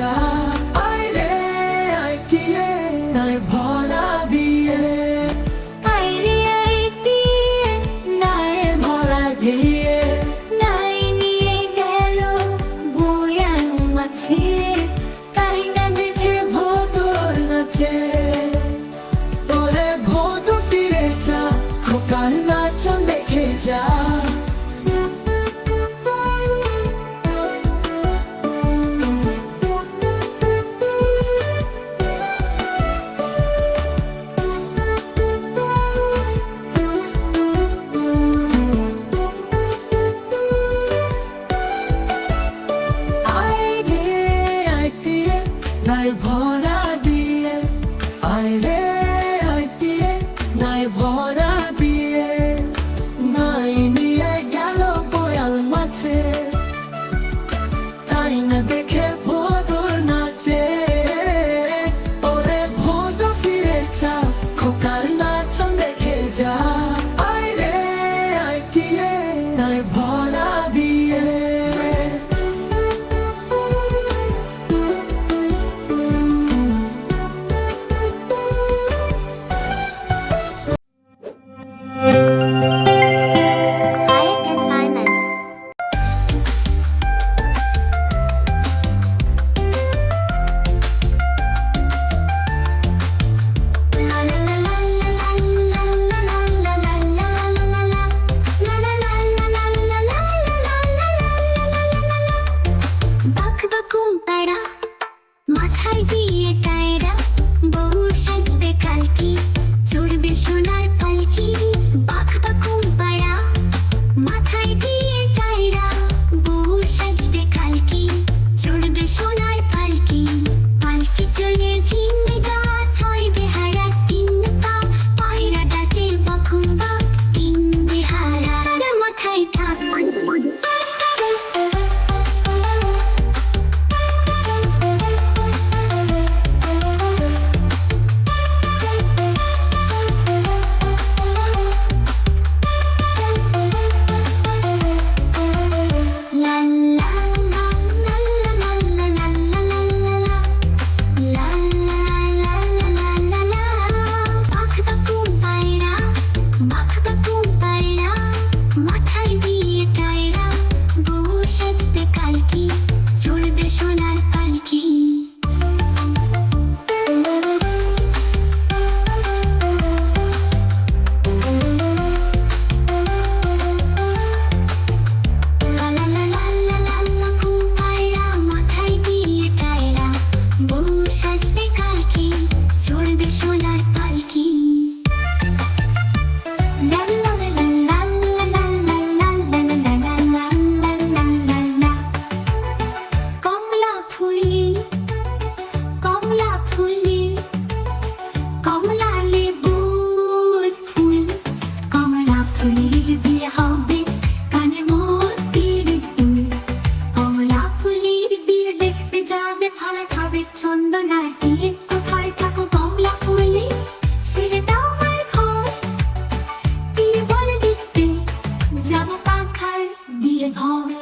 자. Oh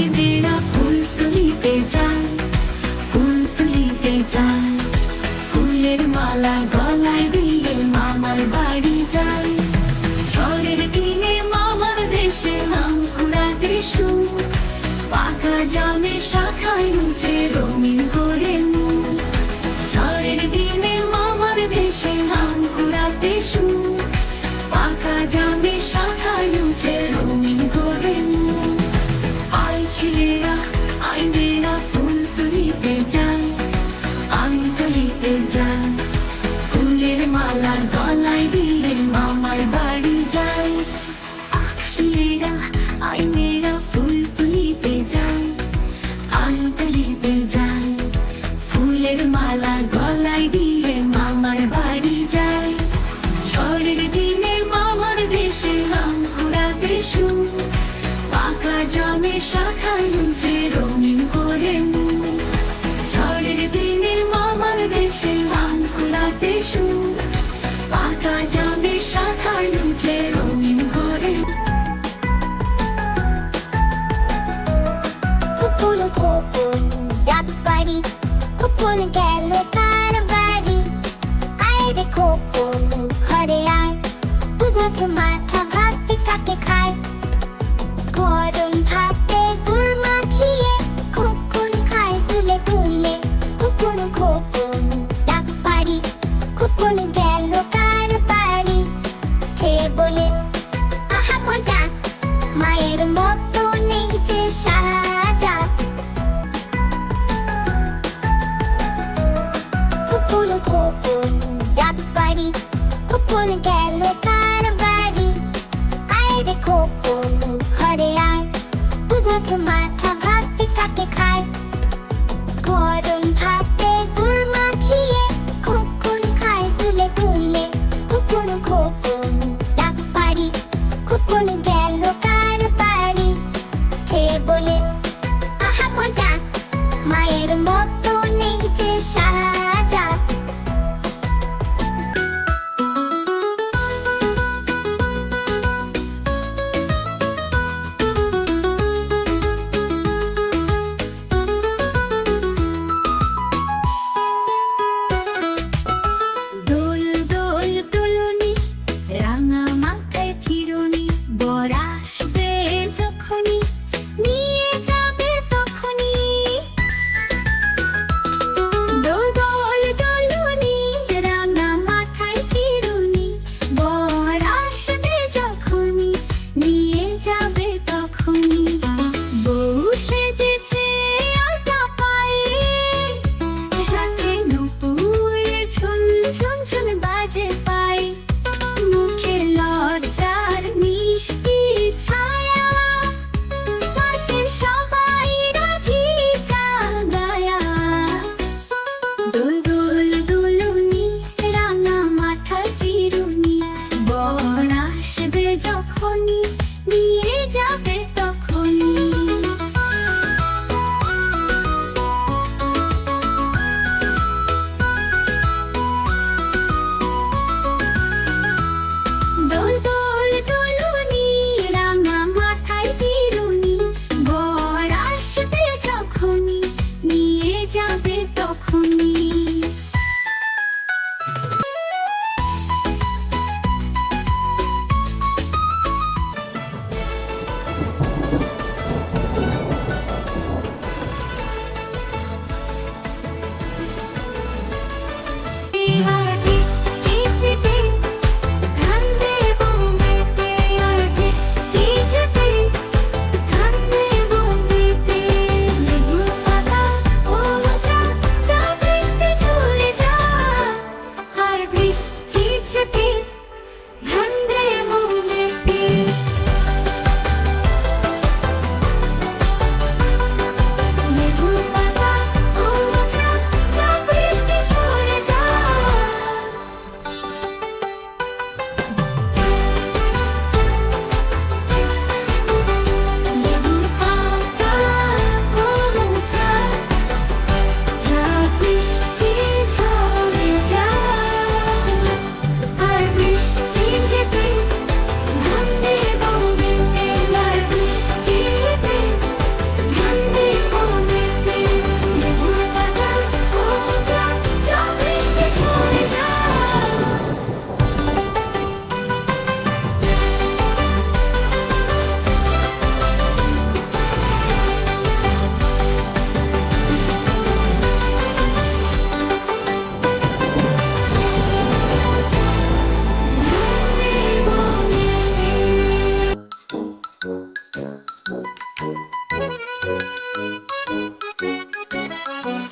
I. ঘুরতে যাই ফুলের মালার গলায় দিয়ে মামার বাড়ি যাই আইনে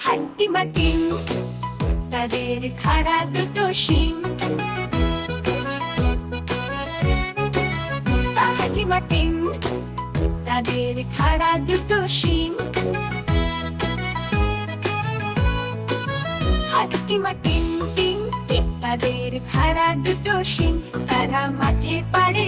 হাট্টি মাটিম তাদের খাড়া দুটো শিম হাট্টি মাটিম তাদের খাড়া দুটো শিম হাট্টি মাটিম তাদের খাড়া দুটো শিম তারা মাঠে পাড়ে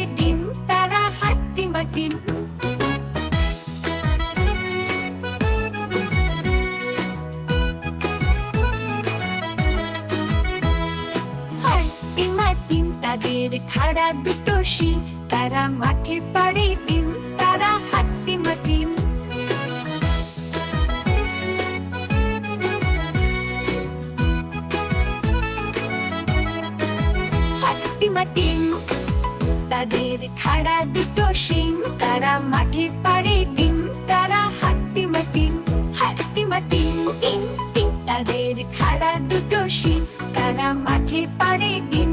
পায়ের খাড়া দুটো শি, তারা মাঠে পাড়ে দিন তারা হাঁটতে মাটি হাঁটতে মাতিন তাদের খাড়া দুটো শিং, তারা মাঠে পাড়ে দিন তারা হাঁটতে মাটি হাঁটতে মাটি তাদের খাড়া দুটো শিং, তারা মাঠে পাড়ে দিন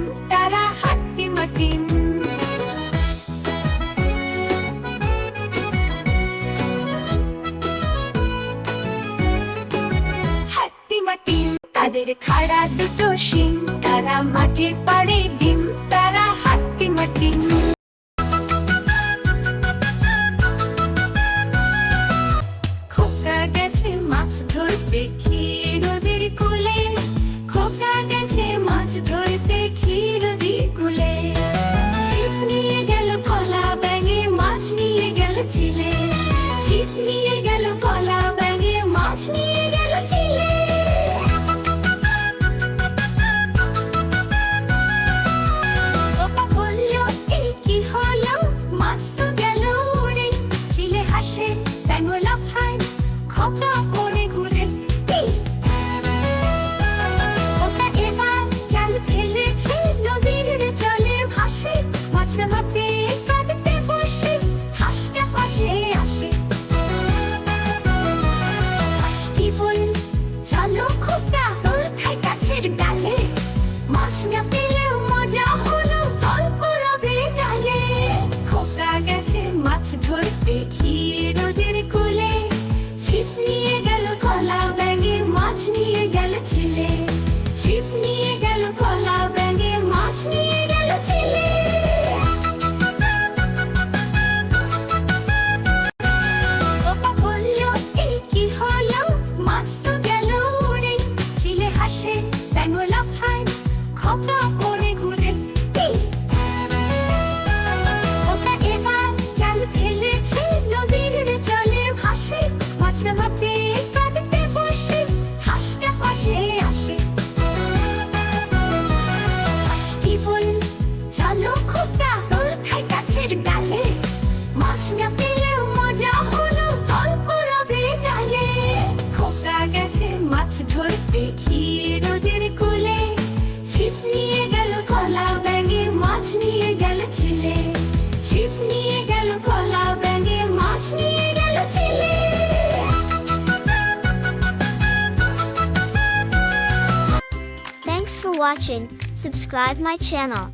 তাদের খাড়া দুটো শিং তারা মাটির পাড়ে watching, subscribe my channel.